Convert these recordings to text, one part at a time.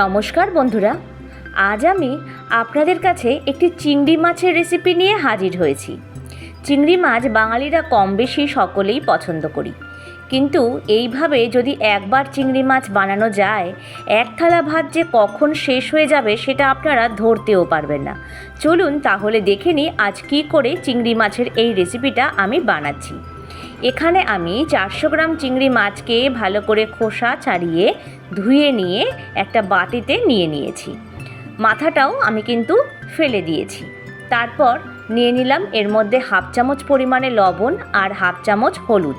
নমস্কার বন্ধুরা, আজ আমি আপনাদের কাছে একটি চিংড়ি মাছের রেসিপি নিয়ে হাজির হয়েছি। চিংড়ি মাছ বাঙালিরা কম বেশি সকলেই পছন্দ করি। কিন্তু এইভাবে যদি একবার চিংড়ি মাছ বানানো যায়, এক থালা ভাত যে কখন শেষ হয়ে যাবে সেটা আপনারা ধরতেও পারবেন না। চলুন তাহলে দেখে নিই আজ কী করে চিংড়ি মাছের এই রেসিপিটা আমি বানাচ্ছি। এখানে আমি চারশো গ্রাম চিংড়ি মাছকে ভালো করে খোসা ছাড়িয়ে ধুয়ে নিয়ে একটা বাটিতে নিয়ে নিয়েছি। মাথাটাও আমি কিন্তু ফেলে দিয়েছি। তারপর নিয়ে নিলাম এর মধ্যে হাফ চামচ পরিমাণে লবণ আর হাফ চামচ হলুদ।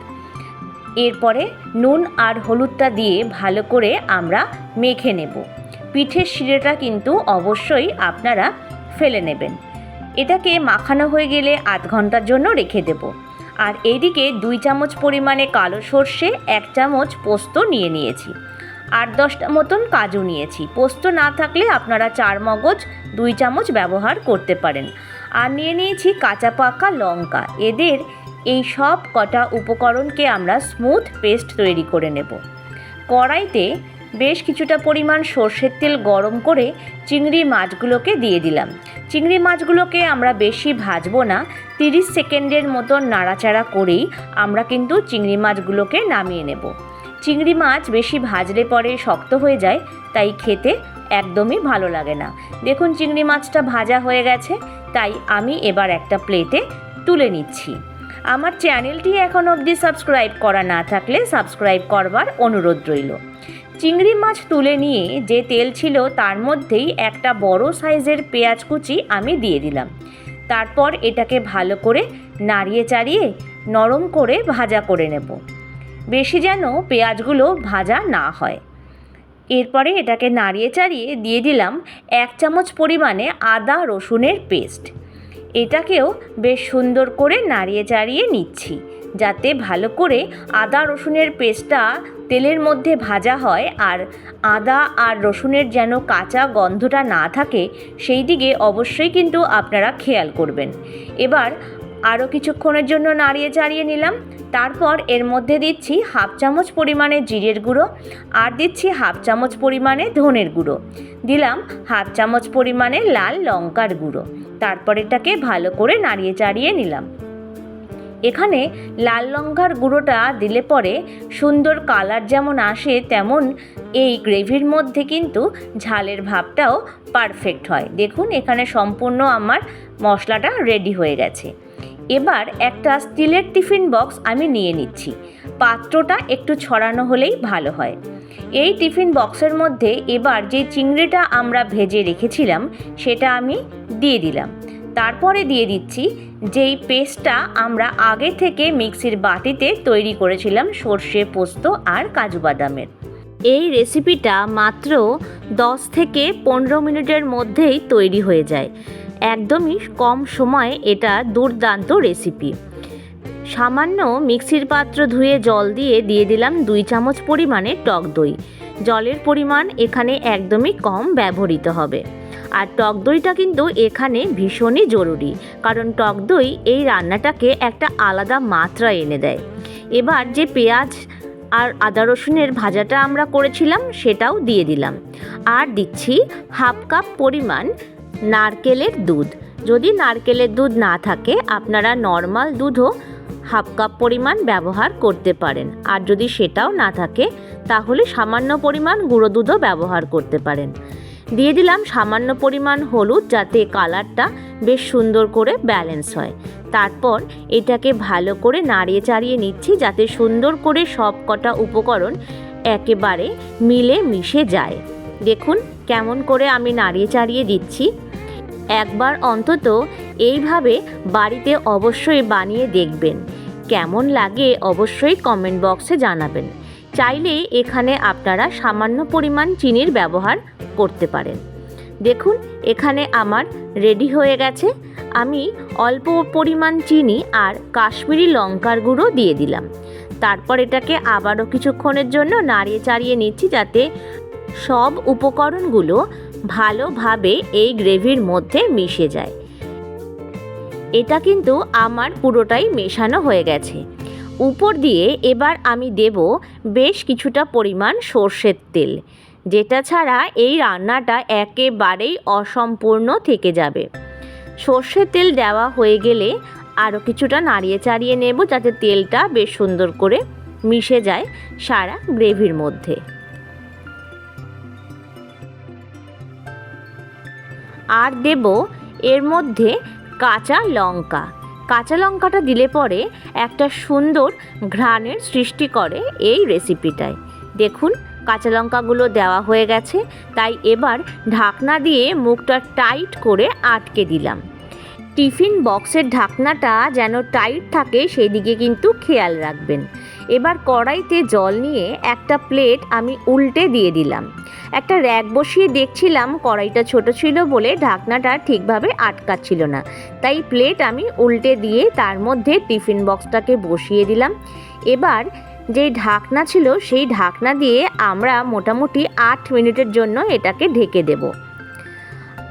এরপরে নুন আর হলুদটা দিয়ে ভালো করে আমরা মেখে নেব। পিঠের শিরেটা কিন্তু অবশ্যই আপনারা ফেলে নেবেন। এটাকে মাখানো হয়ে গেলে আধ ঘণ্টার জন্য রেখে দেব। আর এইদিকে দুই চামচ পরিমাণে কালো সর্ষে, এক চামচ পোস্ত নিয়ে নিয়েছি। আট দশটা মতন কাজু নিয়েছি। পোস্ত না থাকলে আপনারা চার মগজ, দুই চামচ ব্যবহার করতে পারেন। আর নিয়ে নিয়েছি কাঁচা পাকা লঙ্কা। এদের এই সব কটা উপকরণকে আমরা স্মুথ পেস্ট তৈরি করে নেব। কড়াইতে বেশ কিছুটা পরিমাণ সর্ষের তেল গরম করে চিংড়ি মাছগুলোকে দিয়ে দিলাম। চিংড়ি মাছগুলোকে আমরা বেশি ভাজবো না, তিরিশ সেকেন্ডের মতো নাড়াচাড়া করেই আমরা কিন্তু চিংড়ি মাছগুলোকে নামিয়ে নেব। চিংড়ি মাছ বেশি ভাজলে পরে শক্ত হয়ে যায়, তাই খেতে একদমই ভালো লাগে না। দেখুন চিংড়ি মাছটা ভাজা হয়ে গেছে, তাই আমি এবার একটা প্লেটে তুলে নিচ্ছি। আমার চ্যানেলটি এখন অবধি সাবস্ক্রাইব করা না থাকলে সাবস্ক্রাইব করবার অনুরোধ রইল। চিংড়ি মাছ তুলে নিয়ে যে তেল ছিল তার মধ্যেই একটা বড় সাইজের পেঁয়াজ কুচি আমি দিয়ে দিলাম। তারপর এটাকে ভালো করে নাড়িয়ে চাড়িয়ে নরম করে ভাজা করে নেব। বেশি যেন পেঁয়াজগুলো ভাজা না হয়। এরপরে এটাকে নাড়িয়ে চাড়িয়ে দিয়ে দিলাম এক চামচ পরিমাণে আদা রসুনের পেস্ট। এটাকেও বেশ সুন্দর করে নাড়িয়ে চাড়িয়ে নিচ্ছি, যাতে ভালো করে আদা রসুনের পেস্টটা তেলের মধ্যে ভাজা হয় আর আদা আর রসুনের যেন কাঁচা গন্ধটা না থাকে, সেই দিকে অবশ্যই কিন্তু আপনারা খেয়াল করবেন। এবার আরও কিছুক্ষণের জন্য নাড়িয়ে চাড়িয়ে নিলাম। তারপর এর মধ্যে দিচ্ছি হাফ চামচ পরিমাণে জিরের গুঁড়ো আর দিচ্ছি হাফ চামচ পরিমাণে ধনের গুঁড়ো। দিলাম হাফ চামচ পরিমাণে লাল লঙ্কার গুঁড়ো। তারপর এটাকে ভালো করে নাড়িয়ে চাড়িয়ে নিলাম। এখানে লাল লঙ্কার গুঁড়োটা দিলে পরে সুন্দর কালার যেমন আসে তেমন এই গ্রেভির মধ্যে কিন্তু ঝালের ভাবটাও পারফেক্ট হয়। দেখুন এখানে সম্পূর্ণ আমার মশলাটা রেডি হয়ে গেছে। এবার একটা স্টিলের টিফিন বক্স আমি নিয়ে নিচ্ছি। পাত্রটা একটু ছড়ানো হলেই ভালো হয়। এই টিফিন বক্সের মধ্যে এবার যে চিংড়িটা আমরা ভেজে রেখেছিলাম, সেটা আমি দিয়ে দিলাম। তারপরে দিয়ে দিচ্ছি যেই পেস্টটা আমরা আগে থেকে মিক্সির বাটিতে তৈরি করেছিলাম, সর্ষে, পোস্ত আর কাজু বাদামের। এই রেসিপিটা মাত্র 10 থেকে পনেরো মিনিটের মধ্যেই তৈরি হয়ে যায়। একদমই কম সময়ে এটা দুর্দান্ত রেসিপি সামান্য মিক্সির পাত্র ধুয়ে জল দিয়ে দিয়ে দিলাম দুই চামচ পরিমাণে টক দই। জলের পরিমাণ এখানে একদমই কম ব্যবহৃত হবে। আর টক দইটা কিন্তু এখানে ভীষণই জরুরি, কারণ টক দই এই রান্নাটাকে একটা আলাদা মাত্রা এনে দেয়। এবার যে পেঁয়াজ আর আদা রসুনের ভাজাটা আমরা করেছিলাম সেটাও দিয়ে দিলাম। আর দিচ্ছি হাফ কাপ পরিমাণ নারকেলের দুধ। যদি নারকেলের দুধ না থাকে, আপনারা নর্মাল দুধও হাফ কাপ পরিমাণ ব্যবহার করতে পারেন। আর যদি সেটাও না থাকে, তাহলে সামান্য পরিমাণ গুঁড়ো দুধও ব্যবহার করতে পারেন। দিয়ে দিলাম সামান্য পরিমাণ হলুদ যাতে কালারটা বেশ সুন্দর করে ব্যালেন্স হয়। তারপর এটাকে ভালো করে নাড়িয়ে চাড়িয়ে নিচ্ছি যাতে সুন্দর করে সব কটা উপকরণ একেবারে মিলে মিশে যায়। দেখুন কেমন করে আমি নাড়িয়ে চাড়িয়ে দিচ্ছি। একবার অন্তত এইভাবে বাড়িতে অবশ্যই বানিয়ে দেখবেন। কেমন লাগে অবশ্যই কমেন্ট বক্সে জানাবেন। চাইলে এখানে আপনারা সামান্য পরিমাণ চিনির ব্যবহার করতে পারেন। দেখুন এখানে আমার রেডি হয়ে গেছে। আমি অল্প পরিমাণ চিনি আর কাশ্মীরি লঙ্কার গুঁড়ো দিয়ে দিলাম। তারপর এটাকে আবারও কিছুক্ষণের জন্য নাড়িয়ে চাড়িয়ে নিচ্ছি যাতে সব উপকরণগুলো ভালোভাবে এই গ্রেভির মধ্যে মিশে যায়। এটা কিন্তু আমার পুরোটাই মেশানো হয়ে গেছে। উপর দিয়ে এবার আমি দেব বেশ কিছুটা পরিমাণ সর্ষের তেল, যেটা ছাড়া এই রান্নাটা একেবারেই অসম্পূর্ণ থেকে যাবে। সর্ষের তেল দেওয়া হয়ে গেলে আরও কিছুটা নাড়িয়ে চাড়িয়ে নেব যাতে তেলটা বেশ সুন্দর করে মিশে যায় সারা গ্রেভির মধ্যে। আর দেব এর মধ্যে কাঁচা লঙ্কা। কাঁচা লঙ্কাটা দিলে পরে একটা সুন্দর ঘ্রাণের সৃষ্টি করে এই রেসিপিটায়। দেখুন, কাঁচা লঙ্কাগুলো দেওয়া হয়ে গেছে, তাই এবার ঢাকনা দিয়ে মুখটা টাইট করে আটকে দিলাম। টিফিন বক্সের ঢাকনাটা যেন টাইট থাকে সেই দিকে কিন্তু খেয়াল রাখবেন। এবার কড়াইতে জল নিয়ে একটা প্লেট আমি উল্টে দিয়ে দিলাম। একটা র্যাক বসিয়ে দেখছিলাম কড়াইটা ছোট ছিল বলে ঢাকনাটা ঠিকভাবে আটকাচ্ছিল না। তাই প্লেট আমি উল্টে দিয়ে তার মধ্যে টিফিন বক্সটাকে বসিয়ে দিলাম। এবার যে ঢাকনা ছিল সেই ঢাকনা দিয়ে আমরা মোটামুটি আট মিনিটের জন্য এটাকে ঢেকে দেব।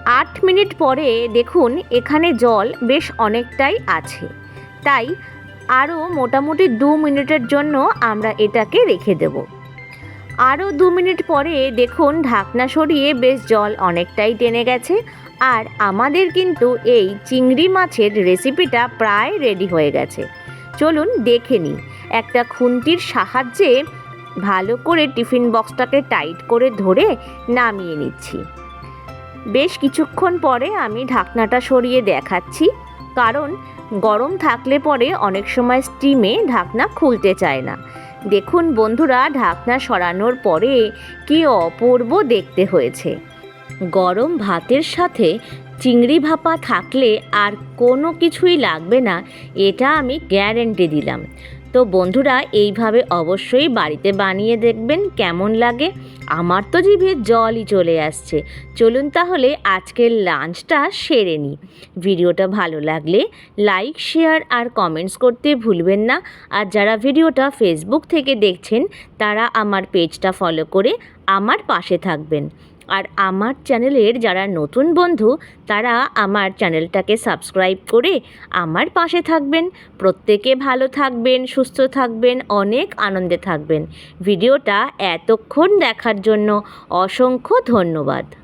আট মিনিট পরে দেখুন এখানে জল বেশ অনেকটাই আছে। তাই আরও মোটামুটি দু মিনিটের জন্য আমরা এটাকে রেখে দেব। আরও দু মিনিট পরে দেখুন ঢাকনা সরিয়ে বেশ জল অনেকটাই টেনে গেছে আর আমাদের কিন্তু এই চিংড়ি মাছের রেসিপিটা প্রায় রেডি হয়ে গেছে। চলুন দেখে নিই। একটা খুন্তির সাহায্যে ভালো করে টিফিন বক্সটাকে টাইট করে ধরে নামিয়ে নিচ্ছি। বেশ কিছুক্ষণ পরে আমি ঢাকনাটা সরিয়ে দেখাচ্ছি, কারণ গরম থাকলে পরে অনেক সময় স্টিমে ঢাকনা খুলতে চায় না। দেখুন বন্ধুরা, ঢাকনা সরানোর পরে কি অপূর্ব দেখতে হয়েছে। গরম ভাতের সাথে চিংড়ি ভাপা থাকলে আর কোনো কিছুই লাগবে না, এটা আমি গ্যারেন্টি দিলাম। তো বন্ধুরা, এইভাবে অবশ্যই বাড়িতে বানিয়ে দেখবেন কেমন লাগে। আমার তো জিভে জলই চলে আসছে। চলুন তাহলে আজকের লাঞ্চটা সেরে নিই। ভিডিওটা ভালো লাগলে লাইক, শেয়ার আর কমেন্টস করতে ভুলবেন না। আর যারা ভিডিওটা ফেসবুক থেকে দেখছেন, তারা আমার পেজটা ফলো করে আমার পাশে থাকবেন। আর আমার চ্যানেলের যারা নতুন বন্ধু, তারা আমার চ্যানেলটাকে সাবস্ক্রাইব করে আমার পাশে থাকবেন। প্রত্যেকে ভালো থাকবেন, সুস্থ থাকবেন, অনেক আনন্দে থাকবেন। ভিডিওটা এতক্ষণ দেখার জন্য অসংখ্য ধন্যবাদ।